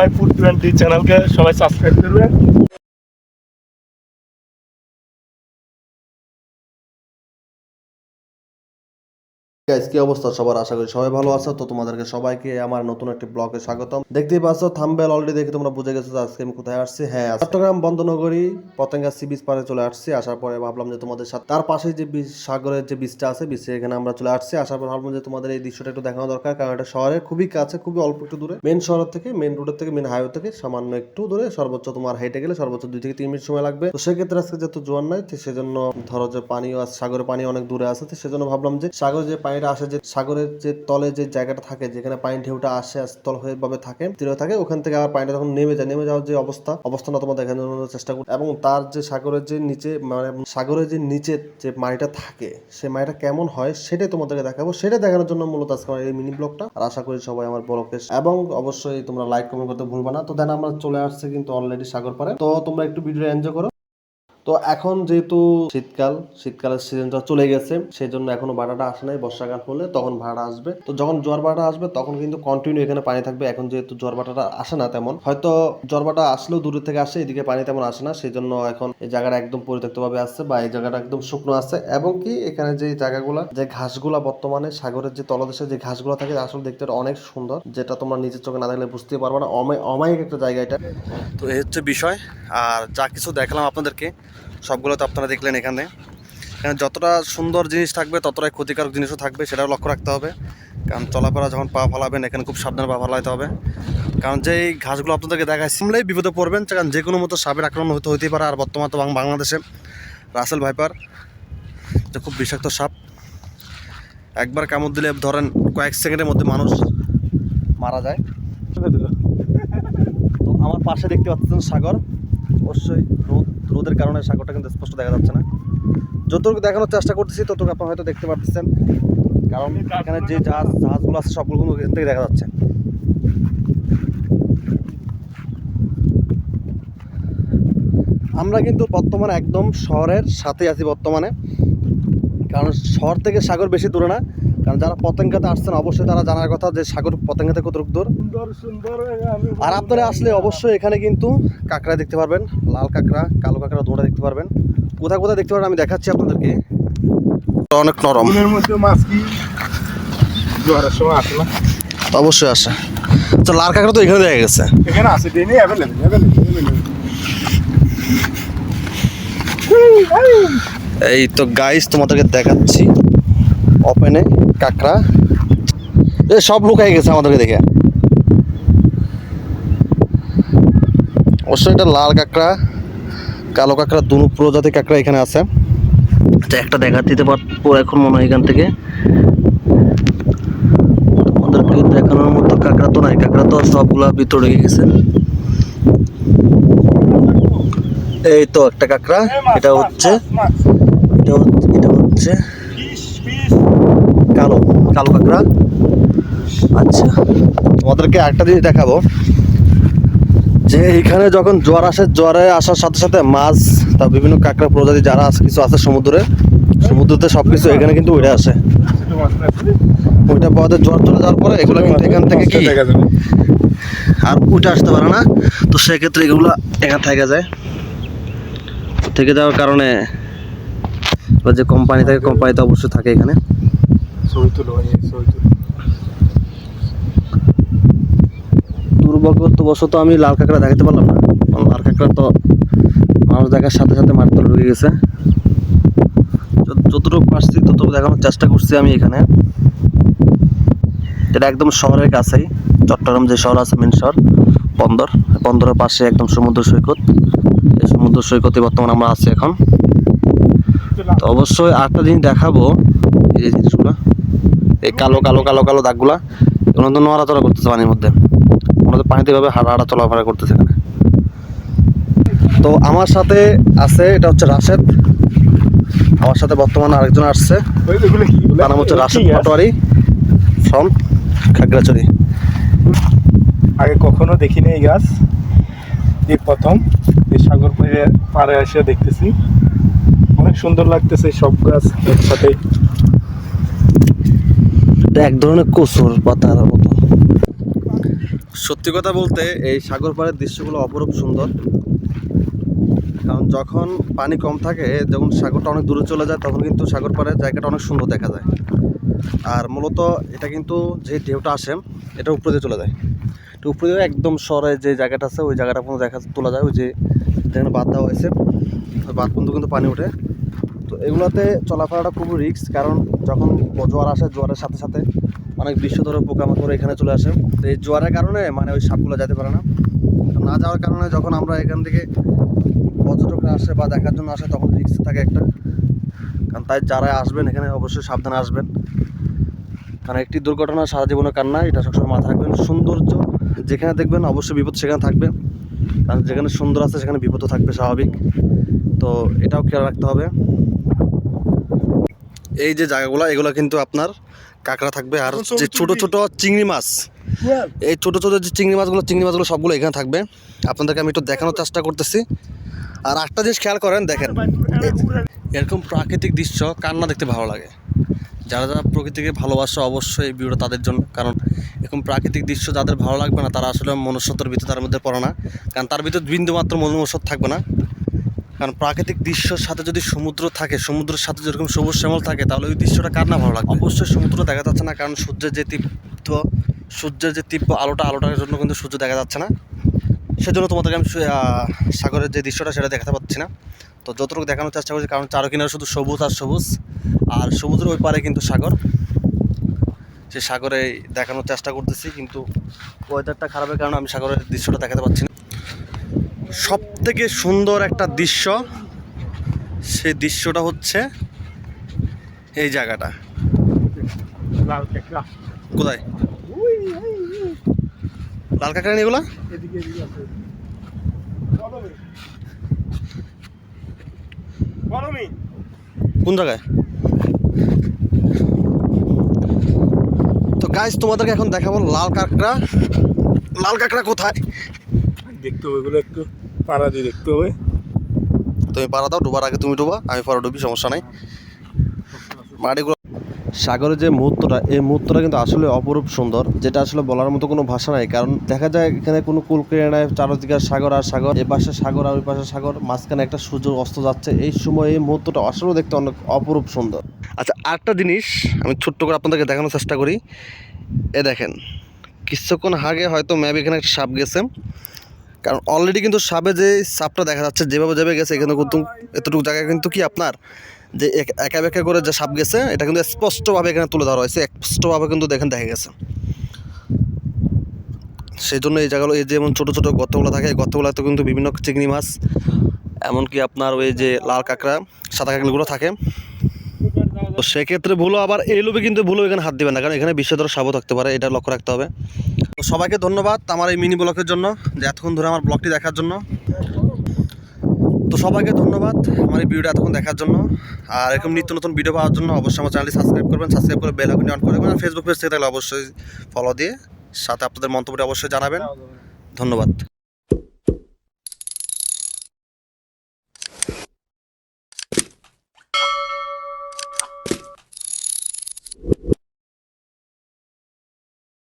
সবাই food twenty চ্যানেলকে সবাই সাবস্ক্রাইব করবে গাইস কি অবস্থা? সবার আশা করি সবাই ভালো আছো। তো তোমাদেরকে সবাইকে আমার নতুন একটি ব্লগে স্বাগতম। দেখতেই পাচ্ছ থাম্বেল অলরেডি দেখে তোমরা বুঝে গেছো যে আজকে আমি কোথায় আসছি। হ্যাঁ চট্টগ্রাম বন্দনগরী পতেঙ্গা সি বিচ পারে চলে আসছি। আসার পরে ভাবলাম যে তোমাদের সাথে তার পাশে যে সাগরের যে বিচটা আছে বিচে এখানে আমরা চলে আসছি। আসার পর ভাবলাম যে তোমাদের এই দৃশ্যটা একটু দেখানো দরকার, কারণ এটা শহরের খুবই কাছে, খুবই অল্প একটু দূরে। মেন শহর থেকে মেন রোডের থেকে মেন হাইওয়ে থেকে সামান্য একটু দূরে। সর্বোচ্চ তোমার হেঁটে গেলে সর্বোচ্চ দুই থেকে তিন মিনিট সময় লাগবে। তো সেক্ষেত্রে আজকে যেহেতু জোয়ার নাই সেজন্য ধরো যে পানিও সাগরের পানি অনেক দূরে আছে সেজন্য ভাবলাম যে সাগরে যে পানিটা আসে যে সাগরের যে তলে যে জায়গাটা থাকে, যেখানে পানি ঢেউটা আসে স্থল হয়ে ভাবে থাকে হয়ে থাকে, ওখান থেকে আবার পানিটা যখন নেমে যায়, নেমে যাওয়ার যে অবস্থা, অবস্থাটা তোমাদের দেখানোর চেষ্টা করি এবং তার যে সাগরের যে নিচে মানে সাগরের যে নিচে যে মাটিটা থাকে, সে মাটিটা কেমন হয় সেটাই তোমাদেরকে দেখাবো। সেটা দেখানোর জন্য মূলত আজকে আমার এই মিনি ব্লগটা আর আশা করি সবাই আমার ব্লগকে এবং অবশ্যই তোমরা লাইক কমেন্ট করতে ভুলবা না। তো দেন আমরা চলে আসছে কিন্তু অলরেডি সাগর পারে তো তোমরা একটু ভিডিও এনজয় করো। তো এখন যেহেতু শীতকাল, শীতকালের সিজনটা চলে গেছে সেই জন্য এখনও ভাড়াটা আসে নাই, বর্ষাকাল হলে তখন ভাড়া আসবে। তো যখন জ্বর ভাড়া আসবে, তখন কিন্তু কন্টিনিউ এখানে পানি থাকবে। এখন যেহেতু জ্বর ভাটাটা আসে না তেমন, হয়তো জ্বর ভাটা আসলেও দূরের থেকে আসে, এদিকে পানি তেমন আসে না সেই জন্য এখন এই জায়গাটা একদম পরিত্যক্তভাবে আসছে বা এই জায়গাটা একদম শুকনো আছে। এবং কি, এখানে যে জায়গাগুলা, যে ঘাসগুলা বর্তমানে সাগরের যে তলদেশে যে ঘাসগুলো থাকে আসলে দেখতে অনেক সুন্দর, যেটা তোমরা নিজের চোখে না দেখলে বুঝতে পারবে না। অমায়- অমায়িক একটা জায়গা এটা। তো এই হচ্ছে বিষয়। আর যা কিছু দেখালাম আপনাদেরকে সবগুলো তো আপনারা দেখলেন এখানে। এখানে যতটা সুন্দর জিনিস থাকবে, ততটাই ক্ষতিকারক জিনিসও থাকবে, সেটাও লক্ষ্য রাখতে হবে। কারণ চলাফেরা যখন পা ফালাবেন, এখানে খুব সাবধানে পা ফালাইতে হবে। কারণ যে এই ঘাসগুলো আপনাদেরকে দেখায়, সিমলেই বিপদে পড়বেন, কারণ যে কোনো মতো সাপের আক্রমণ হতে, হতেই পারে। আর বর্তমানে তো বাংলাদেশে রাসেল ভাইপার, যে খুব বিষাক্ত সাপ। একবার কামড় দিলে ধরেন কয়েক সেকেন্ডের মধ্যে মানুষ মারা যায়। তো আমার পাশে দেখতে পাচ্ছেন সাগর। অবশ্যই রোদ, রোদের কারণে সাগরটা কিন্তু স্পষ্ট দেখা যাচ্ছে না। যতটুকু দেখানোর চেষ্টা করতেছি, ততটুকু আপনারা হয়তো দেখতে পারতেছেন। কারণ এখানে যে জাহাজ, জাহাজগুলো আছে, সবগুলো কিন্তু এখান থেকে দেখা যাচ্ছে। আমরা কিন্তু বর্তমানে একদম শহরের সাথেই আছি বর্তমানে। কারণ শহর থেকে সাগর বেশি দূরে না। কারণ যারা পতেঙ্গাতে আসছেন অবশ্যই তারা জানার কথা যে সাগর পতেঙ্গাতে কতটুকু দূর। সুন্দর সুন্দর আমি আর আপনারা আসলে অবশ্যই এখানে কিন্তু কাঁকড়া দেখতে পারবেন লাল কাঁকড়া কালো কাঁকড়া দুটো দেখতে পারবেন। কোথায় কোথায় দেখতে পারবেন আমি দেখাচ্ছি আপনাদেরকে। অনেক নরম। অবশ্যই আসে। তো লাল কাঁকড়া তো এখানে দেখা গেছে। এখানে আছে ডেনি অ্যাভেলেবেল অ্যাভেলেবেল এই তো গাইস তোমাদেরকে দেখাচ্ছি। ওপেনে কাঁকড়া। এ, সব লুকাই গেছে আমাদেরকে দেখে। অবশ্যই এটা লাল কাঁকড়া, কালো কাঁকড়া, দুনো প্রজাতির কাঁকড়া এখানে আছে। একটা দেখা দিতে পারব এখন মনে হয় এখান থেকে। তোমাদেরকে দেখানোর মতো কাঁকড়া তো নাই, কাঁকড়া তো সবগুলা ভিতরে গেছে। এই তো একটা কাঁকড়া এটা হচ্ছে এটা হচ্ছে এটা হচ্ছে ফিশ ফিশ কালো কাঁকড়া। আচ্ছা তোমাদেরকে একটা জিনিস দেখাবো। যে এখানে যখন জোয়ার আসে, জোয়ারে আসার সাথে সাথে মাছ তা বিভিন্ন কাঁকড়া প্রজাতি যারা আছে, কিছু আছে সমুদ্রে, সমুদ্রতে সব কিছু এখানে কিন্তু উড়ে আসে। ওইটা পাওয়াতে জোয়ার চলে যাওয়ার পরে এগুলো কিন্তু এখান থেকে কি? আর উঠে আসতে পারে না। তো সেক্ষেত্রে এগুলো এখানে থেকে যায়। থেকে যাওয়ার কারণে যে কোম্পানি থাকে, কোম্পানিতে অবশ্যই থাকে এখানে। দুর্ভাগ্যবশত আমি লাল কাঁকড়া দেখাতে পারলাম না। লাল কাঁকড়া তো মানুষ দেখার সাথে সাথে মাটিতে ঢুকে গেছে। যতটুকু পারছি ততটুকু দেখানোর চেষ্টা করছি আমি এখানে। এটা একদম শহরের কাছেই। চট্টগ্রাম যে শহর আছে মেন শহর, বন্দর। বন্দরের পাশে একদম সমুদ্র সৈকত। এই সমুদ্র সৈকতে বর্তমানে আমরা আছি এখন। তো অবশ্যই আরেকটা জিনিস দেখাবো। এই জিনিসগুলো। এই কালো কালো কালো কালো দাগগুলা এগুলো তো নড়াচড়া করতেছে পানির মধ্যে। ওনাদের পানিতে এভাবে হাঁটা হাঁটা, চলাফেরা করতেছে এখানে। তো আমার সাথে আছে, এটা হচ্ছে রাশেদ। আমার সাথে বর্তমানে আরেকজন আসছে। তার নাম হচ্ছে রাশেদ পাটোয়ারি। ফ্রম খাগড়াছড়ি। আগে কখনো দেখিনি এই গাছ। এই প্রথম, এই সাগর পাড়ে এসে দেখতেছি। অনেক সুন্দর লাগতেছে সব গাছ একসাথে। এক ধরনের কচুর পাতার মতো। সত্যি কথা বলতে এই সাগর পাড়ের দৃশ্যগুলো অপরূপ সুন্দর। কারণ যখন পানি কম থাকে, যখন সাগরটা অনেক দূরে চলে যায়, তখন কিন্তু সাগর পাড়ের জায়গাটা অনেক সুন্দর দেখা যায়। আর মূলত এটা কিন্তু যে ঢেউটা আসে, এটা উপরে দিয়ে চলে যায়। তো উপরে দিয়ে একদম সরে যে জায়গাটা আছে, ওই জায়গাটা পর্যন্ত দেখা, তোলা যায়। ওই যে যেখানে বাদ দেওয়া হয়েছে বাদ পর্যন্ত কিন্তু পানি ওঠে। তো এগুলোতে চলাফেরাটা খুবই রিক্স কারণ যখন জোয়ার আসে জোয়ারের সাথে সাথে অনেক বিষধর পোকামাকড় এখানে চলে আসে। তো এই জোয়ারের কারণে মানে ওই সাপগুলো যেতে পারে না। না যাওয়ার কারণে যখন আমরা এখান থেকে পর্যটকরা আসে বা দেখার জন্য আসে, তখন রিস্ক থাকে একটা। কারণ তাই যারা আসবেন এখানে অবশ্যই সাবধানে আসবেন। কারণ একটি দুর্ঘটনা, সারা জীবনে কান্না, এটা সবসময় মাথায় রাখবেন। সৌন্দর্য যেখানে দেখবেন, অবশ্যই বিপদ সেখানে থাকবে। কারণ যেখানে সুন্দর আছে, সেখানে বিপদও থাকবে, স্বাভাবিক। তো এটাও খেয়াল রাখতে হবে। এই যে জায়গাগুলো এগুলো কিন্তু আপনার কাঁকড়া থাকবে আর যে ছোট ছোট চিংড়ি মাছ। এই ছোট ছোট যে চিংড়ি মাছগুলো চিংড়ি মাছগুলো সবগুলো এখানে থাকবে। আপনাদেরকে আমি একটু দেখানোর চেষ্টা করতেছি। আর একটা জিনিস খেয়াল করেন দেখেন। এরকম প্রাকৃতিক দৃশ্য কান্না দেখতে ভালো লাগে। যারা যারা প্রকৃতিকে ভালোবাসে অবশ্যই এই ভিডিওটা তাদের জন্য কারণ এরকম প্রাকৃতিক দৃশ্য যাদের ভালো লাগবে না তারা আসলে মনুষ্যত্বর ভিতরে তার মধ্যে পড়ে না। কারণ তার ভিতর বিন্দুমাত্র মনুষ্যত্ব থাকবে না। কারণ প্রাকৃতিক দৃশ্যর সাথে যদি সমুদ্র থাকে, সমুদ্রের সাথে যেরকম সবুজ শ্যামল থাকে, তাহলে ওই দৃশ্যটা কার না ভালো লাগবে? অবশ্যই সমুদ্র দেখা যাচ্ছে না, কারণ সূর্যের যে তীব্র, সূর্যের যে তীব্র আলোটা, আলোটার জন্য কিন্তু সূর্য দেখা যাচ্ছে না। সেজন্য তোমাদেরকে আমি সাগরের যে দৃশ্যটা সেটা দেখাতে পাচ্ছি না। তো যতটুকু দেখানোর চেষ্টা করছি, কারণ চারো কিনারে শুধু সবুজ আর সবুজ, আর সবুজের ওই পারে কিন্তু সাগর। সে সাগরে দেখানোর চেষ্টা করতেছি, কিন্তু ওয়েদারটা খারাপের কারণে আমি সাগরের দৃশ্যটা দেখাতে পাচ্ছি না। সব থেকে সুন্দর একটা দৃশ্য সেই দৃশ্যটা হচ্ছে এই জায়গাটা। লাল কাঁকড়া। কোথায়? লাল কাঁকড়া এগুলা? কোন জায়গায়? তো গাইজ তোমাদেরকে এখন দেখাবো লাল কাঁকড়া। লাল কাঁকড়া কোথায়? দেখতে হবে এগুলো একটু। পাড়া দিয়ে দেখতে হবে। তুমি পাড়া দাও ডুবার আগে তুমি ডুবা আমি পরে ডুবি সমস্যা নাই। মাটিগুলো সাগরের যে মুহূর্তটা এই মুহূর্তটা কিন্তু আসলে অপরূপ সুন্দর যেটা আসলে বলার মতো কোনো ভাষা নাই কারণ দেখা যায় এখানে কোনো কুল কেড়ে নাই চারদিকে সাগর আর সাগর এ পাশে সাগর আর ওই পাশে সাগর মাঝখানে একটা সূর্য অস্ত যাচ্ছে এই সময় এই মুহূর্তটা আসলেও দেখতে অনেক অপরূপ সুন্দর। আচ্ছা আরেকটা জিনিস আমি ছোট্ট করে আপনাদেরকে দেখানোর চেষ্টা করি। এ দেখেন কিছুক্ষণ আগে হয়তো ম্যাপ এখানে একটা সাপ গেছে। কারণ অলরেডি কিন্তু সাপে যে সাপটা দেখা যাচ্ছে, যেভাবে যাবে গেছে, এখানে কিন্তু এতটুকু জায়গায় কিন্তু কি আপনার? যে এক- বেঁকা করে যে সাপ গেছে, এটা কিন্তু স্পষ্টভাবে এখানে তুলে ধরা হয়েছে, স্পষ্টভাবে কিন্তু দেখেন দেখা গেছে। সেই জন্য এই জায়গাগুলো, এই যেমন ছোটো ছোটো গর্তগুলো থাকে গর্তগুলোতে কিন্তু বিভিন্ন চিংড়ি মাছ, এমনকি আপনার ওই যে লাল কাঁকড়া, সাদা কাঁকড়াগুলো থাকে। তো সেক্ষেত্রে ভুলো আবার এই লোভে কিন্তু ভুলো এখানে হাত দিবেন না, কারণ এখানে বিষধর সাপও থাকতে পারে, এটা লক্ষ্য রাখতে হবে। সবাইকে ধন্যবাদ আমার এই মিনি ব্লকের জন্য, যে এতক্ষণ ধরে আমার ব্লগটি দেখার জন্য। তো সবাইকে ধন্যবাদ আমার এই ভিডিওটা এতক্ষণ দেখার জন্য। আর এরকম নিত্য নতুন ভিডিও পাওয়ার জন্য অবশ্যই আমার চ্যানেলটি সাবস্ক্রাইব করবেন সাবস্ক্রাইব করে বেল আইকনটি অন করে দেবেন আর ফেসবুক পেজ থেকে থাকলে অবশ্যই ফলো দিয়ে সাথে আপনাদের মন্তব্যটি অবশ্যই জানাবেন। ধন্যবাদ।